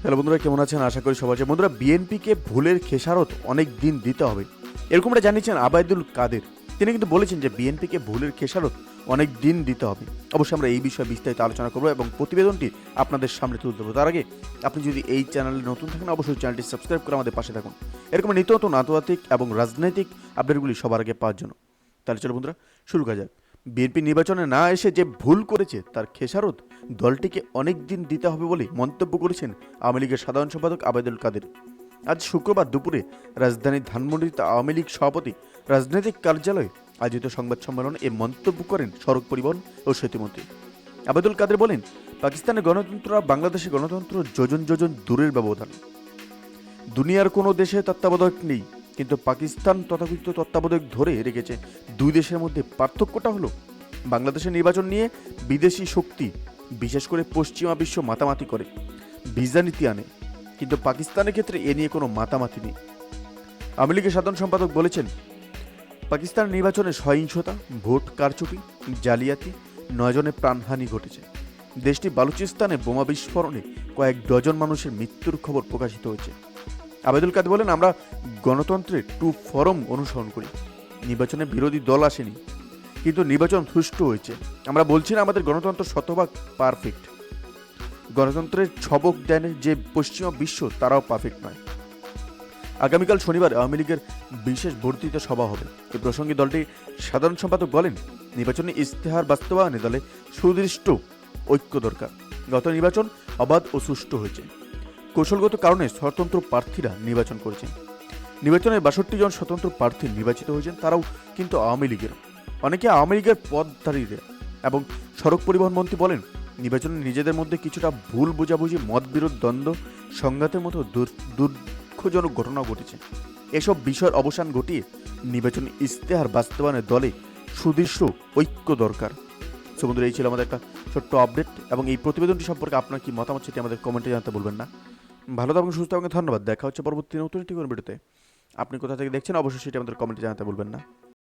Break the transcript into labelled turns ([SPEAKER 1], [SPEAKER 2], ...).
[SPEAKER 1] Hello বন্ধুরা, কেমন আছেন? আশা করি সবাই আছে। বন্ধুরা, বিএনপিকে ভুলের খেসারত অনেক দিন দিতে হবে। এরকমটা জানিয়েছেন আবায়দুল কাদের। তিনি কিন্তু বলেছেন যে বিএনপিকে ভুলের খেসারত অনেক দিন দিতে হবে। অবশ্যই আমরা এই বিষয়ে বিস্তারিত আলোচনা করব এবং প্রতিবেদনটি আপনাদের সামনে তুলে ধরবো। তার আগে আপনি যদি এই চ্যানেলে নতুন থাকেন, অবশ্যই চ্যানেলটি সাবস্ক্রাইব করে আমাদের পাশে থাকুন। এরকম নিত্য নতুন আন্তর্জাতিক এবং রাজনৈতিক আপডেটগুলি সবার আগে পাওয়ার জন্য। তাহলে চলো বন্ধুরা, শুরু করা যাক। বিএনপি নির্বাচনে না এসে যে ভুল করেছে তার খেসারত দলটিকে অনেক দিন দিতে হবে বলে মন্তব্য করেছেন আওয়ামী লীগের সাধারণ সম্পাদক আবেদুল কাদের। আজ শুক্রবার দুপুরে রাজধানীর ধানমন্ডিতে আওয়ামী লীগ সভাপতি রাজনৈতিক কার্যালয়ে আয়োজিত সংবাদ সম্মেলনে এ মন্তব্য করেন সড়ক পরিবহন ও সেতুমন্ত্রী আবেদুল কাদের বলেন, পাকিস্তানের গণতন্ত্র আর বাংলাদেশের গণতন্ত্র যোজন যোজন দূরের ব্যবধান। দুনিয়ার কোনো দেশে তত্ত্বাবধায়ক নেই। কিন্তু পাকিস্তান তথাকথিত তত্ত্বাবধায়ক ধরে রেখেছে। দুই দেশের মধ্যে পার্থক্যটা হলো, বাংলাদেশের নির্বাচন নিয়ে বিদেশি শক্তি, বিশেষ করে পশ্চিমা বিশ্ব মাতামাতি করে, ভিসা নীতি আনে, কিন্তু পাকিস্তানের ক্ষেত্রে এ নিয়ে কোনো মাতামাতি নেই। আওয়ামী লীগের সাধারণ সম্পাদক বলেছেন, পাকিস্তান নির্বাচনে সহিংসতা, ভোট কারচুপি, জালিয়াতি নয়জনের প্রাণহানি ঘটেছে। দেশটি বালুচিস্তানে বোমা বিস্ফোরণে কয়েক ডজন মানুষের মৃত্যুর খবর প্রকাশিত হয়েছে। আবেদুল কাদের বলেন, আমরা গণতন্ত্রের টু ফরম অনুসরণ করি। নির্বাচনে বিরোধী দল আসেনি, কিন্তু নির্বাচন সুষ্ঠু হয়েছে। আমরা বলছি না আমাদের গণতন্ত্র শতভাগ পারফেক্ট গণতন্ত্রের ছবক দেন যে পশ্চিমা বিশ্ব, তারাও পারফেক্ট নয়। আগামীকাল শনিবার আওয়ামী লীগের বিশেষ বর্ধিত সভা হবে। এ প্রসঙ্গে দলটির সাধারণ সম্পাদক বলেন, নির্বাচনে ইস্তেহার বাস্তবায়নে দলে সুদৃষ্ট ঐক্য দরকার। গত নির্বাচন অবাধ ও সুষ্ঠু হয়েছে। কৌশলগত কারণে স্বতন্ত্র প্রার্থীরা নির্বাচন করেছেন। নির্বাচনে বাষট্টি জন স্বতন্ত্র প্রার্থী নির্বাচিত হয়েছেন, তারাও কিন্তু আওয়ামী লীগের। অনেকে আওয়ামী লীগের পদধারীরা এবং সড়ক পরিবহন মন্ত্রী বলেন, নির্বাচনে নিজেদের মধ্যে কিছুটা ভুল বোঝাবুঝি, মতবিরোধ, দ্বন্দ্ব, সংঘাতের মতো দুঃখজনক ঘটনা ঘটেছে। এসব বিষয়ের অবসান ঘটিয়ে নির্বাচন ইশতেহার বাস্তবায়নের দলে সুদৃশ্য ঐক্য দরকার। সো বন্ধুরা, এই ছিল আমাদের একটা ছোট্ট আপডেট এবং এই প্রতিবেদনটি সম্পর্কে আপনার কি মতামত সেটি আমাদের কমেন্টে জানাতে বলবেন না। ভালো থাকুন, সুস্থ থাকুন, ধন্যবাদ। দেখা হচ্ছে পরবর্তী নতুন একটি কোনো ভিডিওতে। আপনি কোথা থেকে দেখছেন, অবশ্যই সেটি আমাদের কমেন্টে জানাতে বলবেন না।